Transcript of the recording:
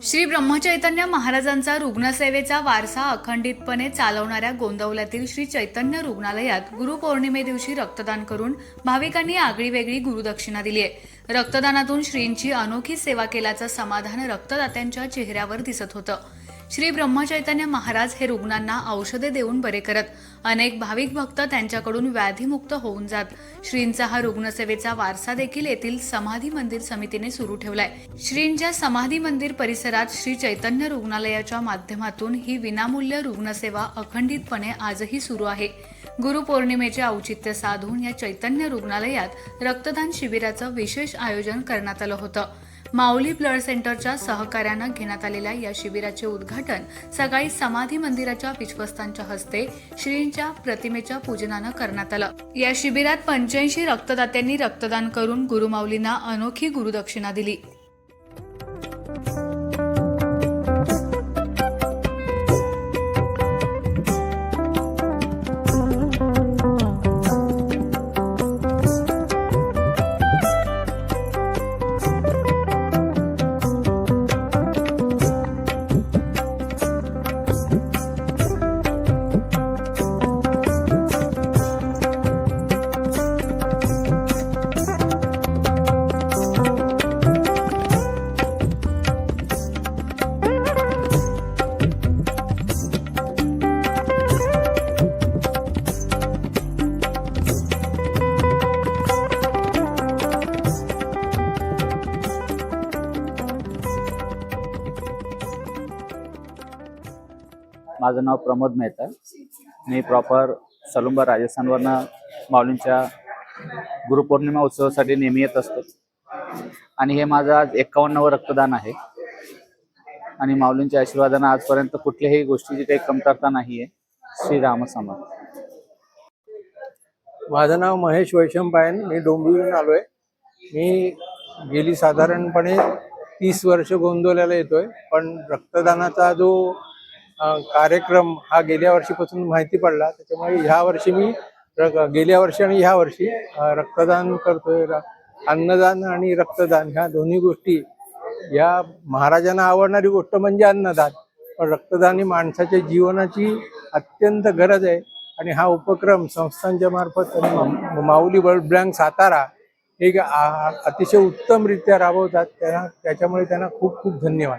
श्री ब्रह्मचैतन्य महाराजांचा रुग्णसेवेचा वारसा अखंडितपणे चालवणाऱ्या गोंदवल्यातील श्री चैतन्य रुग्णालयात गुरुपौर्णिमे दिवशी रक्तदान करून भाविकांनी आगळीवेगळी गुरुदक्षिणा दिली आहे. रक्तदानातून श्रींची अनोखी सेवा केल्याचं समाधान रक्तदात्यांच्या चेहऱ्यावर दिसत होतं. श्री ब्रह्मचैतन्य महाराज हे रुग्णांना औषधे देऊन बरे करत. अनेक भाविक भक्त त्यांच्याकडून व्याधीमुक्त होऊन जात. श्रींचा हा रुग्णसेवेचा वारसा देखील येथील समाधी मंदिर समितीने सुरू ठेवलाय. श्रींच्या समाधी मंदिर परिसरात श्री चैतन्य रुग्णालयाच्या माध्यमातून ही विनामूल्य रुग्णसेवा अखंडितपणे आजही सुरू आहे. गुरुपौर्णिमेचे औचित्य साधून या चैतन्य रुग्णालयात रक्तदान शिबिराचं विशेष आयोजन करण्यात आलं होतं. माऊली ब्लड सेंटरच्या सहकार्यानं घेण्यात आलेल्या या शिबिराचे उद्घाटन सकाळी समाधी मंदिराच्या विश्वस्तांच्या हस्ते श्रींच्या प्रतिमेच्या पूजनानं करण्यात आलं. या शिबिरात पंच्याऐंशी रक्तदात्यांनी रक्तदान करून गुरुमाऊलींना अनोखी गुरुदक्षिणा दिली. माझं नाव प्रमोद मेहता. मी प्रॉपर सलुंबा राजस्थानवरनं माऊलींच्या गुरुपौर्णिमा उत्सवासाठी नेहमी येत असतो. आणि हे माझं आज एक्कावन्नवं रक्तदान आहे. आणि माऊलींच्या आशीर्वादानं आजपर्यंत कुठल्याही गोष्टीची काही कमतरता नाही आहे श्रीराम समर्थ. माझं नाव महेश वैशंपायन. मी डोंबिवलीहून आलोय. मी गेली साधारणपणे तीस वर्ष गोंदवल्याला येतोय. पण रक्तदानाचा जो कार्यक्रम हा गेल्या वर्षीपासून माहिती पडला. त्याच्यामुळे ह्या वर्षी मी र- गेल्या वर्षी आणि ह्या वर्षी रक्तदान करतोय. र- अन्नदान आणि रक्तदान ह्या दोन्ही गोष्टी या महाराजांना आवडणारी गोष्ट म्हणजे अन्नदान. पण रक्तदान ही माणसाच्या जीवनाची अत्यंत गरज आहे. आणि हा उपक्रम संस्थांच्या मार्फत माऊली ब्लड बँक सातारा हे आ- अतिशय उत्तमरित्या राबवतात. त्यांना त्याच्यामुळे त्यांना खूप खूप धन्यवाद.